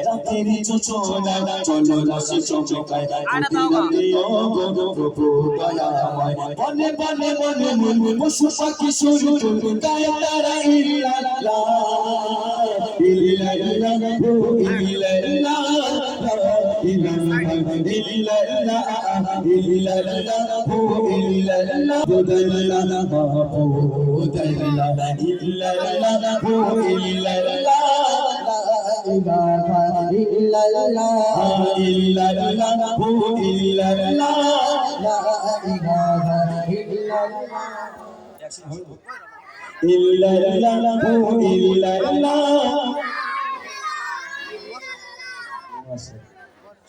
রাতেরই যোচনায় চলো রাশি চমকায় রাতে ও গো প্রভু দয়াময় বনে বনে বনে মনে পশু পাখি শুরু গায় তারা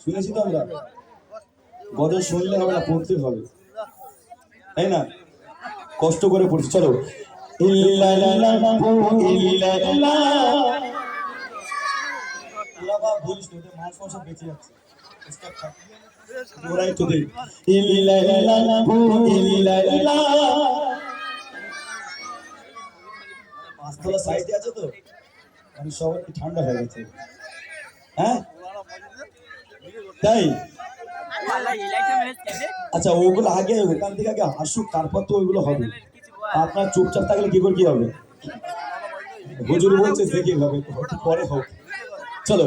শুনেছি তো আমরা গজল শুনলে না পড়তে হবে তাই না কষ্ট করে পড়ছি চলো ইল্লাল্লাহু, ইল্লাল্লাহ তোরা না, মাছ মাংস বেঁচে যাচ্ছে ওরাই তো পাঁচতলা আছে তো আমি সবার কি ঠান্ডা হয়ে গেছে হ্যাঁ তাই আচ্ছা ওগুলো আগে ওখান থেকে আগে আসুক তারপর তো ওইগুলো হবে। আপনার চুপচাপ থাকলে কি করে কি হবে? হুজুর বলছে দেখে হবে পরে হোক। চলো।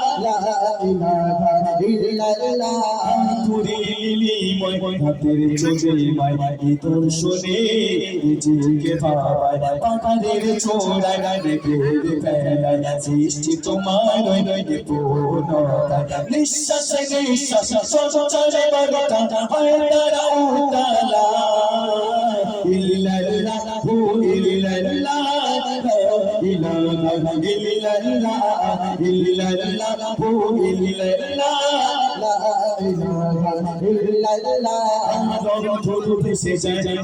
হাতের চোখে মাই এই তোর শোনে জিকে ভাবাই পাকাদের ছোড়াই রেখে ফেলাই সৃষ্টি তোমার নয় নয় পূর্ণতা নিঃশ্বাস নিঃশ্বাস সঞ্চরে বাগতা হয় তারা উতালা ইল্লাল্লাহু ইল্লাল্লাহ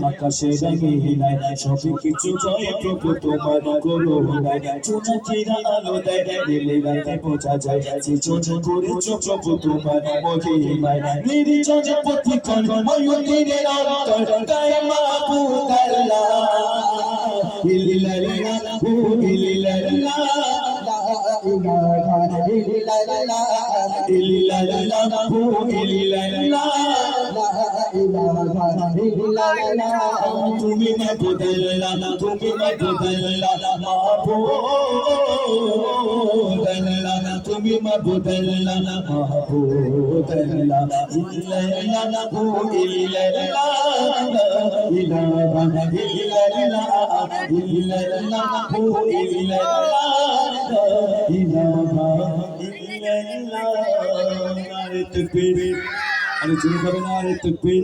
আকাশে রঙিনায় সবই কিছু জয় প্রভু তোমার করুণায় চুনাকিরা আলো তুমি বদল্লা তুমি বদল্লা মাহবুদল্লা তুমি বদল্লা ইল্লাল্লাহ ইল্লাল্লাহু ইল্লাল্লাহ ইলাহা ইল্লাল্লাহ আরে তকবীর আরে জোরে হবে না আরে তকবীর